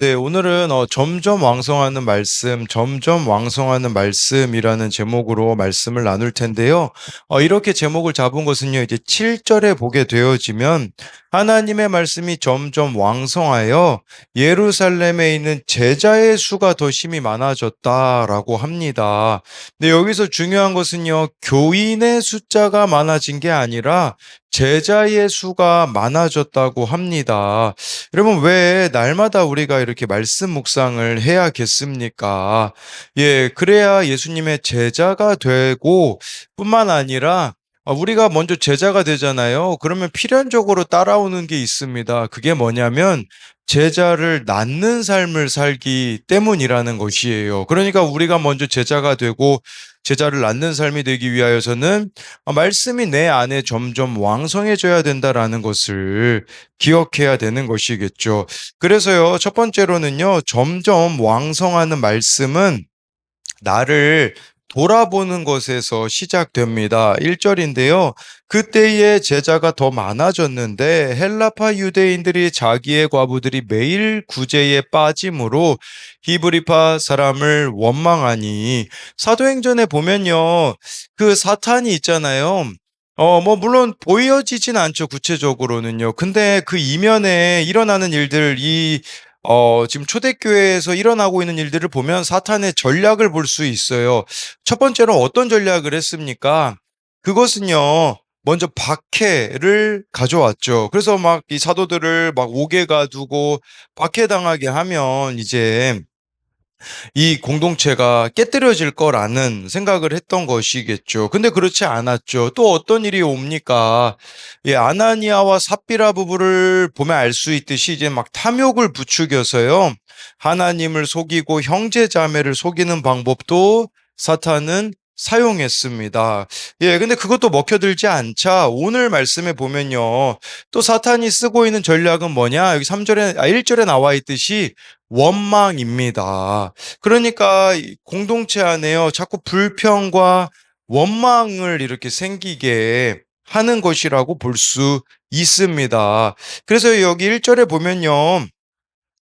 네, 오늘은 어, 점점 왕성하는 말씀, 점점 왕성하는 말씀이라는 제목으로 말씀을 나눌 텐데요. 어, 이렇게 제목을 잡은 것은요, 이제 7절에 보게 되어지면 하나님의 말씀이 점점 왕성하여 예루살렘에 있는 제자의 수가 더 심히 많아졌다라고 합니다. 근데 여기서 중요한 것은요, 교인의 숫자가 많아진 게 아니라 제자의 수가 많아졌다고 합니다. 여러분, 왜 날마다 우리가 이렇게 말씀 묵상을 해야겠습니까? 예, 그래야 예수님의 제자가 되고 뿐만 아니라 아, 우리가 먼저 제자가 되잖아요. 그러면 필연적으로 따라오는 게 있습니다. 그게 뭐냐면 제자를 낳는 삶을 살기 때문이라는 것이에요. 그러니까 우리가 먼저 제자가 되고 제자를 낳는 삶이 되기 위하여서는 아, 말씀이 내 안에 점점 왕성해져야 된다라는 것을 기억해야 되는 것이겠죠. 그래서요, 첫 번째로는요, 점점 왕성하는 말씀은 나를 돌아보는 것에서 시작됩니다. 1절인데요. 그때의 제자가 더 많아졌는데 헬라파 유대인들이 자기의 과부들이 매일 구제에 빠짐으로 히브리파 사람을 원망하니 사도행전에 보면요. 그 사탄이 있잖아요. 어, 뭐, 물론 보여지진 않죠, 구체적으로는요. 근데 그 이면에 일어나는 일들, 이 어, 지금 초대교회에서 일어나고 있는 일들을 보면 사탄의 전략을 볼 수 있어요. 첫 번째로 어떤 전략을 했습니까? 그것은요, 먼저 박해를 가져왔죠. 그래서 막 이 사도들을 막 옥에 가두고 박해당하게 하면 이제 이 공동체가 깨뜨려질 거라는 생각을 했던 것이겠죠. 근데 그렇지 않았죠. 또 어떤 일이 옵니까? 예, 아나니아와 삽비라 부부를 보면 알 수 있듯이 이제 막 탐욕을 부추겨서요. 하나님을 속이고 형제 자매를 속이는 방법도 사탄은 사용했습니다. 예, 근데 그것도 먹혀들지 않자 오늘 말씀에 보면요. 또 사탄이 쓰고 있는 전략은 뭐냐? 여기 3절에, 아, 1절에 나와 있듯이 원망입니다. 그러니까 공동체 안에요. 자꾸 불평과 원망을 이렇게 생기게 하는 것이라고 볼 수 있습니다. 그래서 여기 1절에 보면요.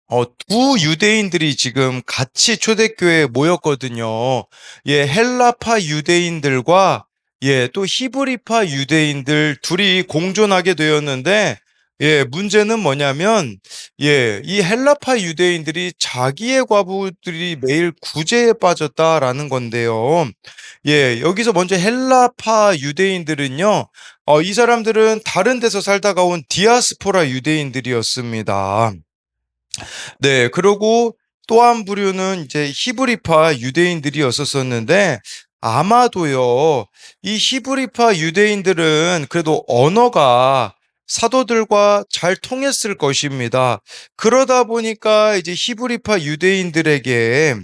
어, 두 유대인들이 지금 같이 초대교회에 모였거든요. 예, 헬라파 유대인들과 예, 또 히브리파 유대인들 둘이 공존하게 되었는데 예, 문제는 뭐냐면 예, 이 헬라파 유대인들이 자기의 과부들이 매일 구제에 빠졌다라는 건데요. 예, 여기서 먼저 헬라파 유대인들은요. 어, 이 사람들은 다른 데서 살다가 온 디아스포라 유대인들이었습니다. 네, 그리고 또 한 부류는 이제 히브리파 유대인들이었었는데 아마도요, 이 히브리파 유대인들은 그래도 언어가 사도들과 잘 통했을 것입니다. 그러다 보니까 이제 히브리파 유대인들에게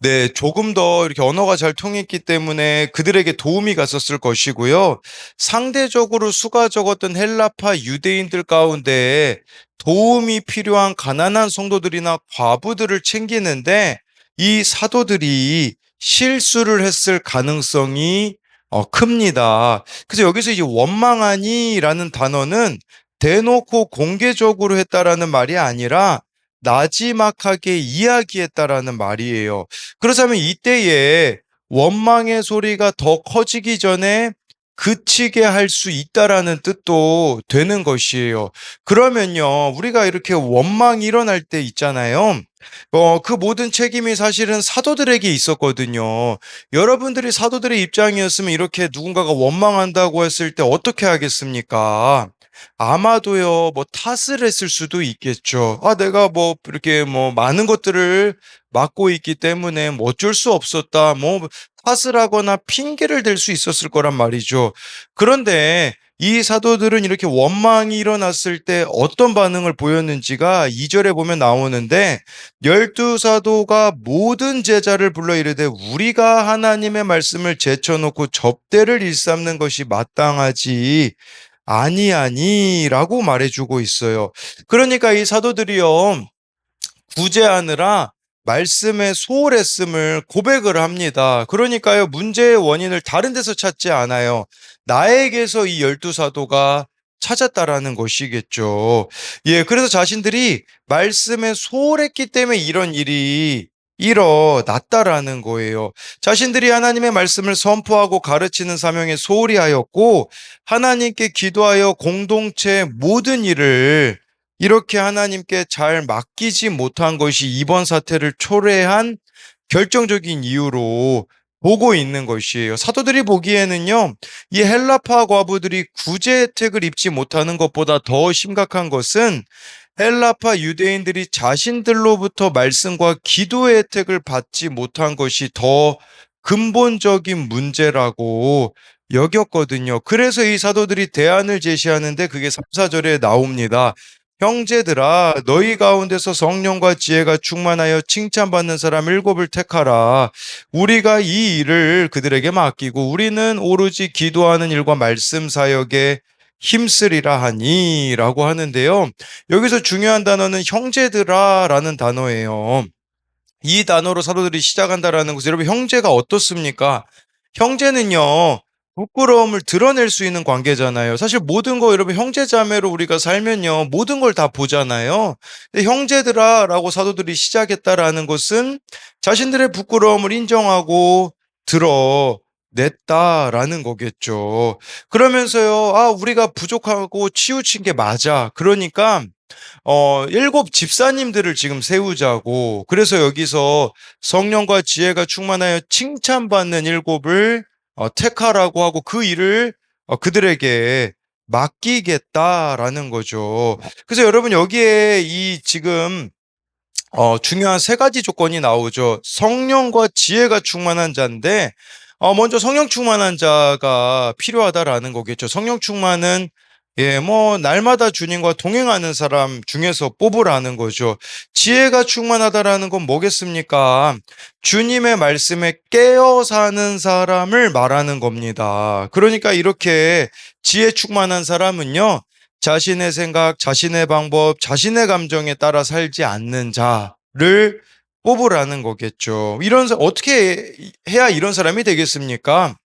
네, 조금 더 이렇게 언어가 잘 통했기 때문에 그들에게 도움이 갔었을 것이고요. 상대적으로 수가 적었던 헬라파 유대인들 가운데 도움이 필요한 가난한 성도들이나 과부들을 챙기는데 이 사도들이 실수를 했을 가능성이 어, 큽니다. 그래서 여기서 이제 원망하니라는 단어는 대놓고 공개적으로 했다라는 말이 아니라 나지막하게 이야기했다라는 말이에요. 그렇다면 이때에 원망의 소리가 더 커지기 전에 그치게 할 수 있다라는 뜻도 되는 것이에요. 그러면요, 우리가 이렇게 원망이 일어날 때 있잖아요. 어, 그 모든 책임이 사실은 사도들에게 있었거든요. 여러분들이 사도들의 입장이었으면 이렇게 누군가가 원망한다고 했을 때 어떻게 하겠습니까? 아마도요, 뭐 탓을 했을 수도 있겠죠. 아, 내가 뭐 이렇게 뭐 많은 것들을 맡고 있기 때문에 뭐 어쩔 수 없었다. 뭐 탓을 하거나 핑계를 댈 수 있었을 거란 말이죠. 그런데 이 사도들은 이렇게 원망이 일어났을 때 어떤 반응을 보였는지가 2절에 보면 나오는데 열두 사도가 모든 제자를 불러 이르되 우리가 하나님의 말씀을 제쳐놓고 접대를 일삼는 것이 마땅하지 아니, 아니라고 말해주고 있어요. 그러니까 이 사도들이요, 구제하느라 말씀에 소홀했음을 고백을 합니다. 그러니까요, 문제의 원인을 다른 데서 찾지 않아요. 나에게서 이 열두 사도가 찾았다라는 것이겠죠. 예, 그래서 자신들이 말씀에 소홀했기 때문에 이런 일이 일어났다라는 거예요. 자신들이 하나님의 말씀을 선포하고 가르치는 사명에 소홀히 하였고 하나님께 기도하여 공동체 모든 일을 이렇게 하나님께 잘 맡기지 못한 것이 이번 사태를 초래한 결정적인 이유로 보고 있는 것이에요. 사도들이 보기에는요, 이 헬라파 과부들이 구제 혜택을 입지 못하는 것보다 더 심각한 것은 헬라파 유대인들이 자신들로부터 말씀과 기도의 혜택을 받지 못한 것이 더 근본적인 문제라고 여겼거든요. 그래서 이 사도들이 대안을 제시하는데 그게 3, 4절에 나옵니다. 형제들아 너희 가운데서 성령과 지혜가 충만하여 칭찬받는 사람 일곱을 택하라. 우리가 이 일을 그들에게 맡기고 우리는 오로지 기도하는 일과 말씀 사역에 힘쓰리라 하니라고 하는데요. 여기서 중요한 단어는 형제들아라는 단어예요. 이 단어로 사도들이 시작한다라는 것은 여러분 형제가 어떻습니까? 형제는요. 부끄러움을 드러낼 수 있는 관계잖아요. 사실 모든 거 여러분 형제 자매로 우리가 살면요. 모든 걸 다 보잖아요. 근데 형제들아라고 사도들이 시작했다라는 것은 자신들의 부끄러움을 인정하고 드러 냈다라는 거겠죠. 그러면서요. 아, 우리가 부족하고 치우친 게 맞아. 그러니까 어, 일곱 집사님들을 지금 세우자고. 그래서 여기서 성령과 지혜가 충만하여 칭찬받는 일곱을 어, 택하라고 하고 그 일을 어, 그들에게 맡기겠다라는 거죠. 그래서 여러분 여기에 이 지금 어, 중요한 세 가지 조건이 나오죠. 성령과 지혜가 충만한 자인데 어, 먼저 성령 충만한 자가 필요하다라는 거겠죠. 성령 충만은 예, 뭐 날마다 주님과 동행하는 사람 중에서 뽑으라는 거죠. 지혜가 충만하다라는 건 뭐겠습니까? 주님의 말씀에 깨어 사는 사람을 말하는 겁니다. 그러니까 이렇게 지혜 충만한 사람은요. 자신의 생각, 자신의 방법, 자신의 감정에 따라 살지 않는 자를 뽑으라는 거겠죠. 이런 사- 어떻게 해야 이런 사람이 되겠습니까?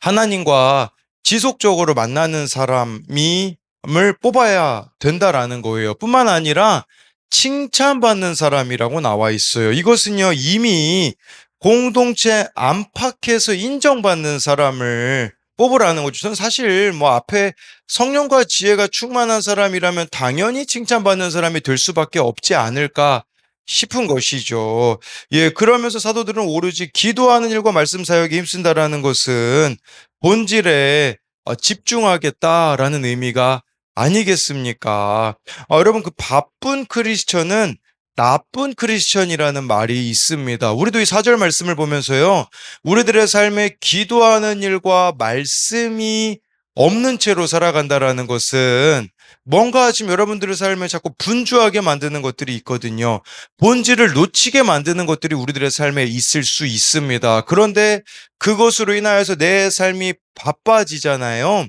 하나님과 지속적으로 만나는 사람이 을 뽑아야 된다라는 거예요. 뿐만 아니라 칭찬받는 사람이라고 나와 있어요. 이것은요, 이미 공동체 안팎에서 인정받는 사람을 뽑으라는 거죠. 저는 사실 뭐 앞에 성령과 지혜가 충만한 사람이라면 당연히 칭찬받는 사람이 될 수밖에 없지 않을까 싶은 것이죠. 예, 그러면서 사도들은 오로지 기도하는 일과 말씀 사역에 힘쓴다라는 것은 본질에 어, 집중하겠다라는 의미가 아니겠습니까? 어, 여러분, 그 바쁜 크리스천은 나쁜 크리스천이라는 말이 있습니다. 우리도 이 사절 말씀을 보면서요, 우리들의 삶에 기도하는 일과 말씀이 없는 채로 살아간다라는 것은 뭔가 지금 여러분들의 삶을 자꾸 분주하게 만드는 것들이 있거든요. 본질을 놓치게 만드는 것들이 우리들의 삶에 있을 수 있습니다. 그런데 그것으로 인하여서 내 삶이 바빠지잖아요.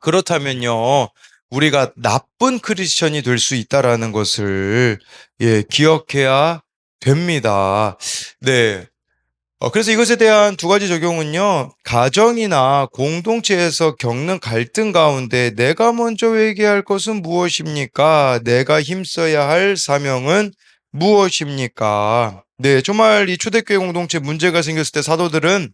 그렇다면요. 우리가 나쁜 크리스천이 될 수 있다라는 것을 예, 기억해야 됩니다. 네. 어, 그래서 이것에 대한 두 가지 적용은요, 가정이나 공동체에서 겪는 갈등 가운데 내가 먼저 회개할 것은 무엇입니까? 내가 힘써야 할 사명은 무엇입니까? 네, 정말 이 초대교회 공동체 문제가 생겼을 때 사도들은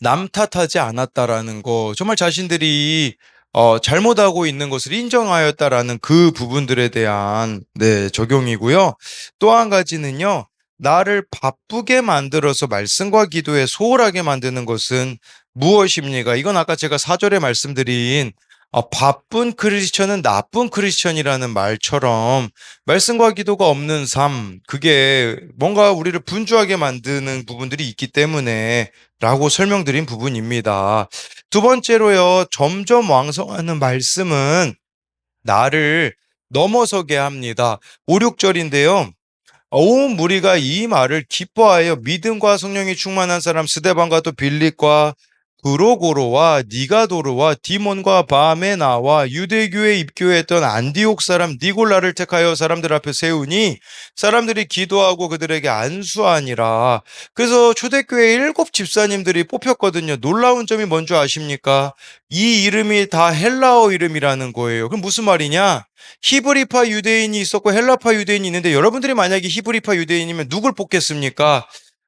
남 탓하지 않았다라는 거, 정말 자신들이 어, 잘못하고 있는 것을 인정하였다라는 그 부분들에 대한 네, 적용이고요. 또 한 가지는요. 나를 바쁘게 만들어서 말씀과 기도에 소홀하게 만드는 것은 무엇입니까? 이건 아까 제가 사절에 말씀드린 어, 바쁜 크리스천은 나쁜 크리스천이라는 말처럼 말씀과 기도가 없는 삶, 그게 뭔가 우리를 분주하게 만드는 부분들이 있기 때문에 라고 설명드린 부분입니다. 두 번째로요, 점점 왕성하는 말씀은 나를 넘어서게 합니다. 5, 6절인데요. 온 무리가 이 말을 기뻐하여 믿음과 성령이 충만한 사람 스데반과 또 빌립과 브로고로와 니가도르와 디몬과 바메나와 유대교에 입교했던 안디옥 사람 니골라를 택하여 사람들 앞에 세우니 사람들이 기도하고 그들에게 안수하니라. 그래서 초대교회 일곱 집사님들이 뽑혔거든요. 놀라운 점이 뭔지 아십니까? 이 이름이 다 헬라어 이름이라는 거예요. 그럼 무슨 말이냐? 히브리파 유대인이 있었고 헬라파 유대인이 있는데 여러분들이 만약에 히브리파 유대인이면 누굴 뽑겠습니까?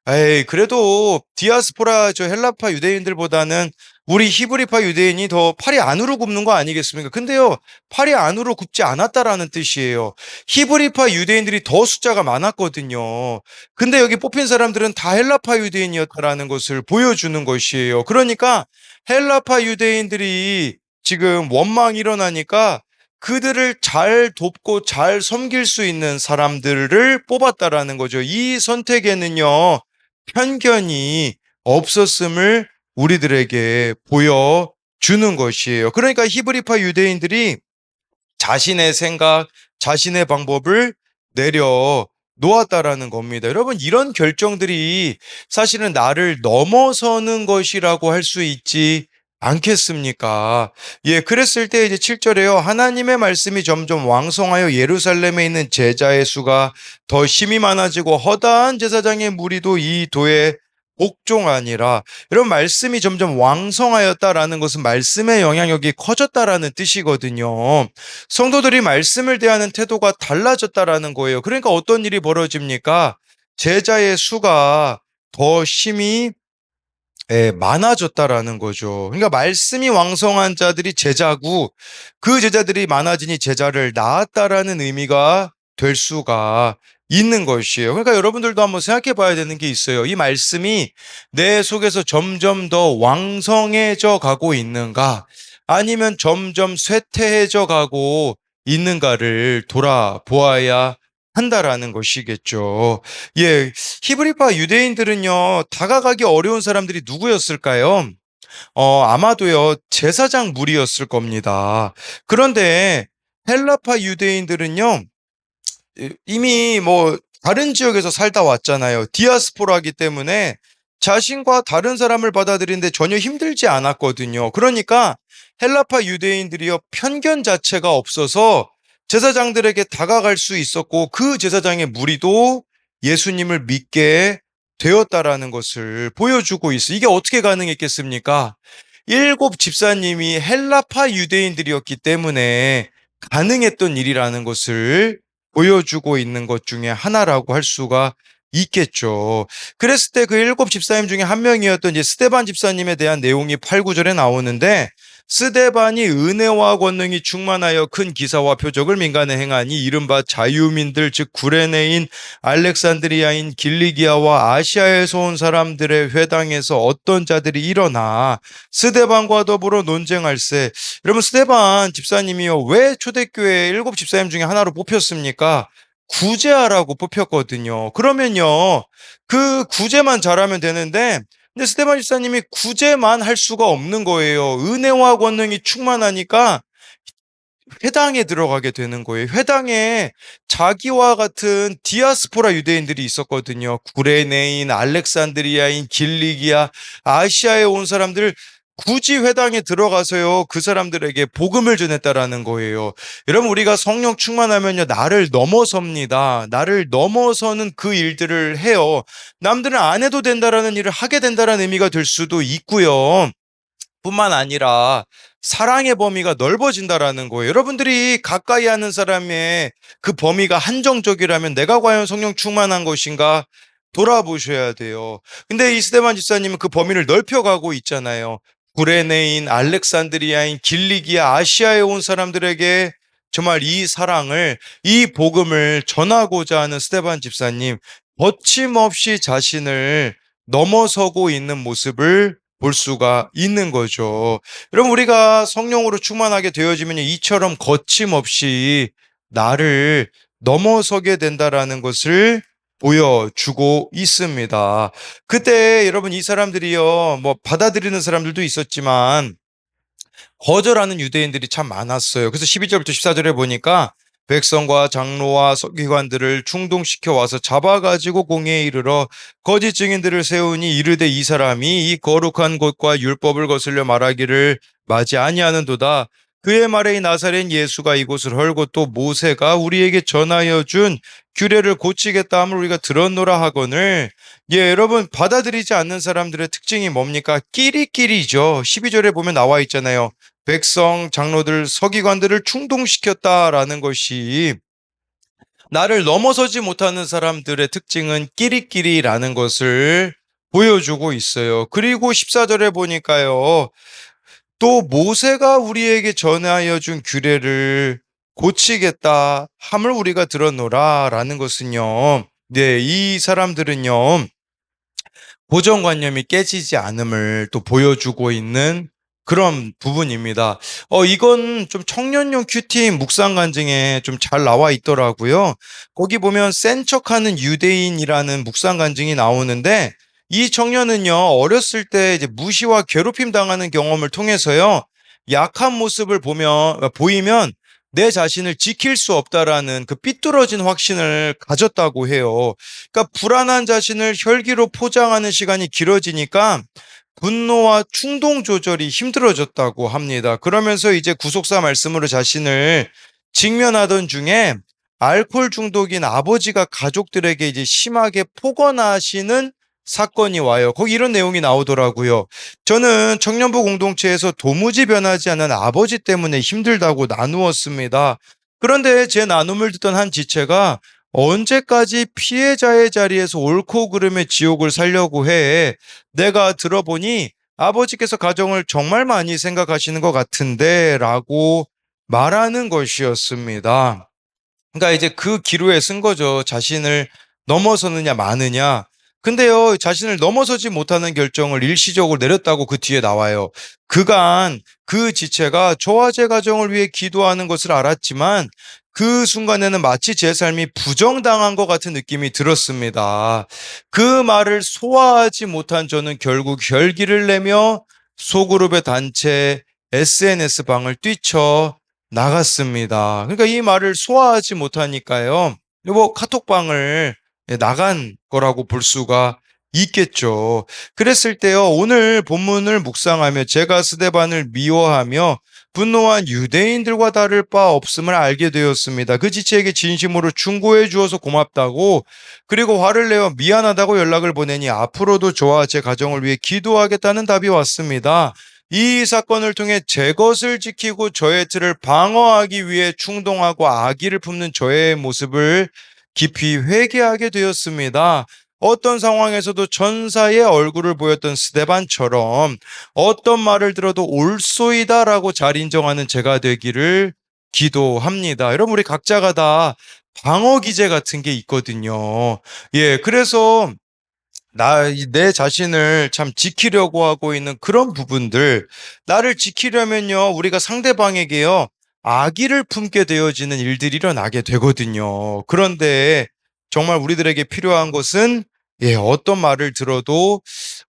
에이, 그래도 디아스포라 저 헬라파 유대인들보다는 우리 히브리파 유대인이 더 팔이 안으로 굽는 거 아니겠습니까? 근데요, 팔이 안으로 굽지 않았다라는 뜻이에요. 히브리파 유대인들이 더 숫자가 많았거든요. 근데 여기 뽑힌 사람들은 다 헬라파 유대인이었다라는 것을 보여주는 것이에요. 그러니까 헬라파 유대인들이 지금 원망이 일어나니까 그들을 잘 돕고 잘 섬길 수 있는 사람들을 뽑았다라는 거죠. 이 선택에는요, 편견이 없었음을 우리들에게 보여주는 것이에요. 그러니까 히브리파 유대인들이 자신의 생각, 자신의 방법을 내려 놓았다라는 겁니다. 여러분, 이런 결정들이 사실은 나를 넘어서는 것이라고 할 수 있지 않겠습니까? 예, 그랬을 때 이제 7절에요. 하나님의 말씀이 점점 왕성하여 예루살렘에 있는 제자의 수가 더 힘이 많아지고 허다한 제사장의 무리도 이 도에 복종하니라. 이런 말씀이 점점 왕성하였다라는 것은 말씀의 영향력이 커졌다라는 뜻이거든요. 성도들이 말씀을 대하는 태도가 달라졌다라는 거예요. 그러니까 어떤 일이 벌어집니까? 제자의 수가 더 힘이 예, 많아졌다라는 거죠. 그러니까 말씀이 왕성한 자들이 제자고 그 제자들이 많아지니 제자를 낳았다라는 의미가 될 수가 있는 것이에요. 그러니까 여러분들도 한번 생각해 봐야 되는 게 있어요. 이 말씀이 내 속에서 점점 더 왕성해져 가고 있는가? 아니면 점점 쇠퇴해져 가고 있는가를 돌아보아야 한다라는 것이겠죠. 예, 히브리파 유대인들은요, 다가가기 어려운 사람들이 누구였을까요? 어, 아마도요, 제사장 무리였을 겁니다. 그런데 헬라파 유대인들은요, 이미 뭐 다른 지역에서 살다 왔잖아요. 디아스포라기 때문에 자신과 다른 사람을 받아들이는데 전혀 힘들지 않았거든요. 그러니까 헬라파 유대인들이요, 편견 자체가 없어서 제사장들에게 다가갈 수 있었고 그 제사장의 무리도 예수님을 믿게 되었다라는 것을 보여주고 있어. 이게 어떻게 가능했겠습니까? 일곱 집사님이 헬라파 유대인들이었기 때문에 가능했던 일이라는 것을 보여주고 있는 것 중에 하나라고 할 수가 있겠죠. 그랬을 때 그 일곱 집사님 중에 한 명이었던 이제 스테반 집사님에 대한 내용이 8, 9절에 나오는데 스데반이 은혜와 권능이 충만하여 큰 기사와 표적을 민간에 행하니 이른바 자유민들 즉 구레네인 알렉산드리아인 길리기아와 아시아에서 온 사람들의 회당에서 어떤 자들이 일어나 스데반과 더불어 논쟁할세 여러분 스데반 집사님이요 왜 초대교회 일곱 집사님 중에 하나로 뽑혔습니까? 구제하라고 뽑혔거든요. 그러면요 그 구제만 잘하면 되는데 근데 스테반 집사님이 구제만 할 수가 없는 거예요. 은혜와 권능이 충만하니까 회당에 들어가게 되는 거예요. 회당에 자기와 같은 디아스포라 유대인들이 있었거든요. 구레네인, 알렉산드리아인, 길리기아, 아시아에 온 사람들 굳이 회당에 들어가서요 그 사람들에게 복음을 전했다라는 거예요. 여러분 우리가 성령 충만하면요 나를 넘어섭니다. 나를 넘어서는 그 일들을 해요. 남들은 안 해도 된다라는 일을 하게 된다라는 의미가 될 수도 있고요. 뿐만 아니라 사랑의 범위가 넓어진다라는 거예요. 여러분들이 가까이 하는 사람의 그 범위가 한정적이라면 내가 과연 성령 충만한 것인가 돌아보셔야 돼요. 근데 이 스테반 집사님은 그 범위를 넓혀가고 있잖아요. 구레네인, 알렉산드리아인, 길리기아, 아시아에 온 사람들에게 정말 이 사랑을, 이 복음을 전하고자 하는 스테반 집사님, 거침없이 자신을 넘어서고 있는 모습을 볼 수가 있는 거죠. 여러분, 우리가 성령으로 충만하게 되어지면 이처럼 거침없이 나를 넘어서게 된다라는 것을 보여주고 있습니다. 그때 여러분 이 사람들이요, 뭐 받아들이는 사람들도 있었지만 거절하는 유대인들이 참 많았어요. 그래서 12절부터 14절에 보니까 백성과 장로와 서기관들을 충동시켜 와서 잡아가지고 공회에 이르러 거짓 증인들을 세우니 이르되 이 사람이 이 거룩한 곳과 율법을 거슬려 말하기를 맞이 아니하는도다. 그의 말에 이 나사렛 예수가 이곳을 헐고 또 모세가 우리에게 전하여 준 규례를 고치겠다 함을 우리가 들었노라 하거늘 예 여러분 받아들이지 않는 사람들의 특징이 뭡니까 끼리끼리죠 12절에 보면 나와 있잖아요 백성 장로들 서기관들을 충동시켰다라는 것이 나를 넘어서지 못하는 사람들의 특징은 끼리끼리라는 것을 보여주고 있어요. 그리고 14절에 보니까요. 또 모세가 우리에게 전하여 준 규례를 고치겠다 함을 우리가 들었노라라는 것은요. 네, 이 사람들은요. 고정관념이 깨지지 않음을 또 보여주고 있는 그런 부분입니다. 어, 이건 좀 청년용 큐티 묵상 간증에 좀 잘 나와 있더라고요. 거기 보면 센 척하는 유대인이라는 묵상 간증이 나오는데 이 청년은요, 어렸을 때 이제 무시와 괴롭힘 당하는 경험을 통해서요, 약한 모습을 보면, 보이면 내 자신을 지킬 수 없다라는 그 삐뚤어진 확신을 가졌다고 해요. 그러니까 불안한 자신을 혈기로 포장하는 시간이 길어지니까 분노와 충동 조절이 힘들어졌다고 합니다. 그러면서 이제 구속사 말씀으로 자신을 직면하던 중에 알코올 중독인 아버지가 가족들에게 이제 심하게 폭언하시는 사건이 와요. 거기 이런 내용이 나오더라고요. 저는 청년부 공동체에서 도무지 변하지 않는 아버지 때문에 힘들다고 나누었습니다. 그런데 제 나눔을 듣던 한 지체가 언제까지 피해자의 자리에서 옳고 그름의 지옥을 살려고 해? 내가 들어보니 아버지께서 가정을 정말 많이 생각하시는 것 같은데 라고 말하는 것이었습니다. 그러니까 이제 그 기로에 쓴 거죠. 자신을 넘어서느냐 마느냐. 근데요, 자신을 넘어서지 못하는 결정을 일시적으로 내렸다고 그 뒤에 나와요. 그간 그 지체가 저와 제 가정을 위해 기도하는 것을 알았지만 그 순간에는 마치 제 삶이 부정당한 것 같은 느낌이 들었습니다. 그 말을 소화하지 못한 저는 결국 혈기를 내며 소그룹의 단체 SNS 방을 뛰쳐 나갔습니다. 그러니까 이 말을 소화하지 못하니까요. 뭐 카톡방을 예, 나간 거라고 볼 수가 있겠죠. 그랬을 때요, 오늘 본문을 묵상하며 제가 스데반을 미워하며 분노한 유대인들과 다를 바 없음을 알게 되었습니다. 그 지체에게 진심으로 충고해 주어서 고맙다고 그리고 화를 내어 미안하다고 연락을 보내니 앞으로도 저와 제 가정을 위해 기도하겠다는 답이 왔습니다. 이 사건을 통해 제 것을 지키고 저의 틀을 방어하기 위해 충동하고 악의를 품는 저의 모습을 깊이 회개하게 되었습니다. 어떤 상황에서도 전사의 얼굴을 보였던 스데반처럼 어떤 말을 들어도 옳소이다라고 잘 인정하는 제가 되기를 기도합니다. 여러분 우리 각자가 다 방어 기제 같은 게 있거든요. 예, 그래서 나, 내 자신을 참 지키려고 하고 있는 그런 부분들, 나를 지키려면요, 우리가 상대방에게요, 악의를 품게 되어지는 일들이 일어나게 되거든요. 그런데 정말 우리들에게 필요한 것은 예, 어떤 말을 들어도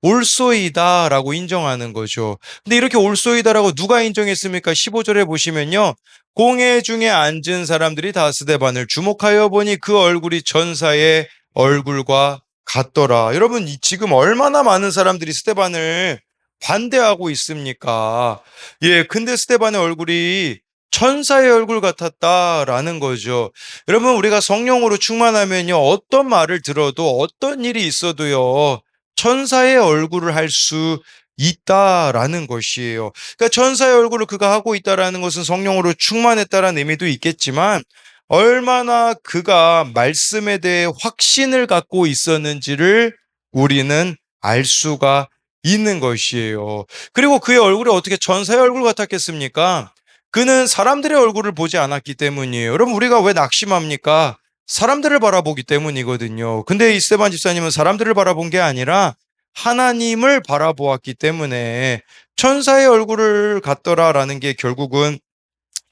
올소이다라고 인정하는 거죠. 근데 이렇게 올소이다라고 누가 인정했습니까? 15절에 보시면요. 공회 중에 앉은 사람들이 다스데반을 주목하여 보니 그 얼굴이 전사의 얼굴과 같더라. 여러분, 지금 얼마나 많은 사람들이 스테반을 반대하고 있습니까? 예, 근데 스테반의 얼굴이 천사의 얼굴 같았다라는 거죠. 여러분, 우리가 성령으로 충만하면요, 어떤 말을 들어도 어떤 일이 있어도요, 천사의 얼굴을 할 수 있다라는 것이에요. 그러니까 천사의 얼굴을 그가 하고 있다라는 것은 성령으로 충만했다라는 의미도 있겠지만, 얼마나 그가 말씀에 대해 확신을 갖고 있었는지를 우리는 알 수가 있는 것이에요. 그리고 그의 얼굴이 어떻게 천사의 얼굴 같았겠습니까? 그는 사람들의 얼굴을 보지 않았기 때문이에요. 여러분, 우리가 왜 낙심합니까? 사람들을 바라보기 때문이거든요. 근데 이스테반 집사님은 사람들을 바라본 게 아니라 하나님을 바라보았기 때문에 천사의 얼굴을 갖더라라는 게 결국은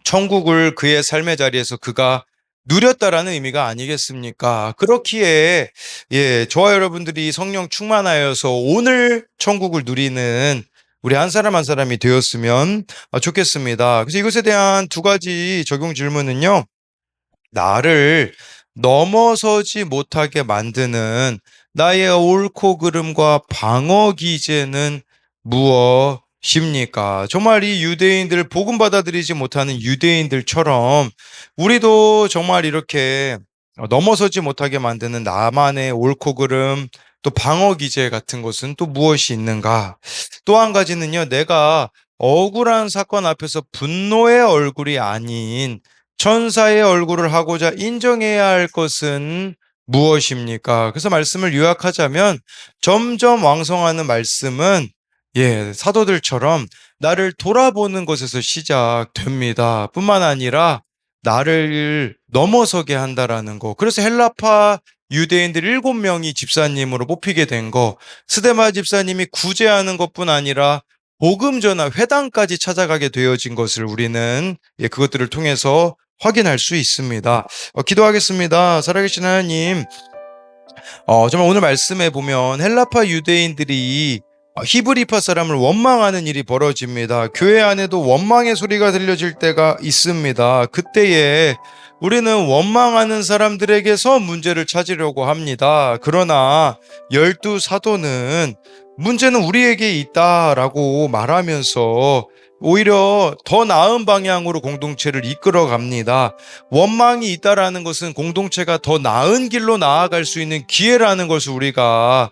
천국을 그의 삶의 자리에서 그가 누렸다라는 의미가 아니겠습니까? 그렇기에 예, 저와 여러분들이 성령 충만하여서 오늘 천국을 누리는 우리 한 사람 한 사람이 되었으면 좋겠습니다. 그래서 이것에 대한 두 가지 적용 질문은요. 나를 넘어서지 못하게 만드는 나의 옳고 그름과 방어 기제는 무엇입니까? 정말 이 유대인들 복음 받아들이지 못하는 유대인들처럼 우리도 정말 이렇게 넘어서지 못하게 만드는 나만의 옳고 그름 또 방어 기제 같은 것은 또 무엇이 있는가? 또 한 가지는요, 내가 억울한 사건 앞에서 분노의 얼굴이 아닌 천사의 얼굴을 하고자 인정해야 할 것은 무엇입니까? 그래서 말씀을 요약하자면 점점 왕성하는 말씀은 예, 사도들처럼 나를 돌아보는 것에서 시작됩니다. 뿐만 아니라 나를 넘어서게 한다라는 거. 그래서 헬라파 유대인들 일곱 명이 집사님으로 뽑히게 된 거. 스데마 집사님이 구제하는 것뿐 아니라 복음 전화 회당까지 찾아가게 되어진 것을 우리는 예, 그것들을 통해서 확인할 수 있습니다. 어, 기도하겠습니다. 살아계신 하나님, 어, 정말 오늘 말씀에 보면 헬라파 유대인들이 어, 히브리파 사람을 원망하는 일이 벌어집니다. 교회 안에도 원망의 소리가 들려질 때가 있습니다. 그때에 우리는 원망하는 사람들에게서 문제를 찾으려고 합니다. 그러나 열두 사도는 문제는 우리에게 있다라고 말하면서 오히려 더 나은 방향으로 공동체를 이끌어 갑니다. 원망이 있다라는 것은 공동체가 더 나은 길로 나아갈 수 있는 기회라는 것을 우리가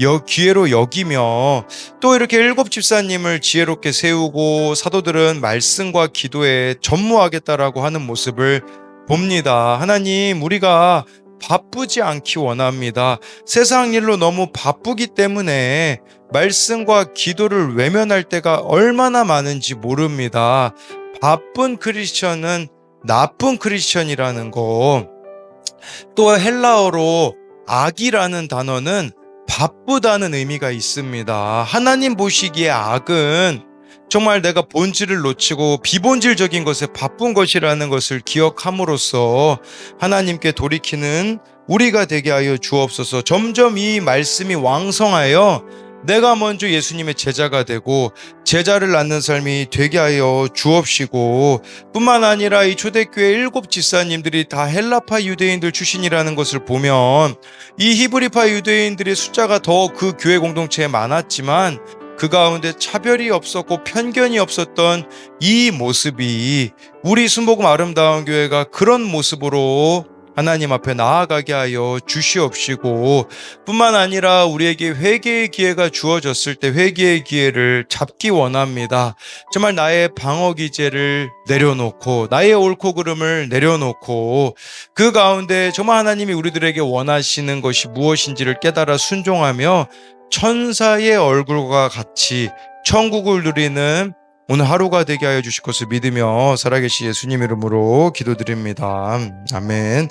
여, 기회로 여기며 또 이렇게 일곱 집사님을 지혜롭게 세우고 사도들은 말씀과 기도에 전무하겠다라고 하는 모습을 봅니다. 하나님, 우리가 바쁘지 않기 원합니다. 세상 일로 너무 바쁘기 때문에 말씀과 기도를 외면할 때가 얼마나 많은지 모릅니다. 바쁜 크리스천은 나쁜 크리스천이라는 거. 또 헬라어로 악이라는 단어는 바쁘다는 의미가 있습니다. 하나님 보시기에 악은 정말 내가 본질을 놓치고 비본질적인 것에 바쁜 것이라는 것을 기억함으로써 하나님께 돌이키는 우리가 되게 하여 주옵소서. 점점 이 말씀이 왕성하여 내가 먼저 예수님의 제자가 되고 제자를 낳는 삶이 되게 하여 주옵시고 뿐만 아니라 이 초대교회 일곱 집사님들이 다 헬라파 유대인들 출신이라는 것을 보면 이 히브리파 유대인들의 숫자가 더 그 교회 공동체에 많았지만 그 가운데 차별이 없었고 편견이 없었던 이 모습이 우리 순복음 아름다운 교회가 그런 모습으로 하나님 앞에 나아가게 하여 주시옵시고 뿐만 아니라 우리에게 회개의 기회가 주어졌을 때 회개의 기회를 잡기 원합니다. 정말 나의 방어 기제를 내려놓고 나의 옳고 그름을 내려놓고 그 가운데 정말 하나님이 우리들에게 원하시는 것이 무엇인지를 깨달아 순종하며 천사의 얼굴과 같이 천국을 누리는 오늘 하루가 되게 하여 주실 것을 믿으며 살아계신 예수님 이름으로 기도드립니다. 아멘.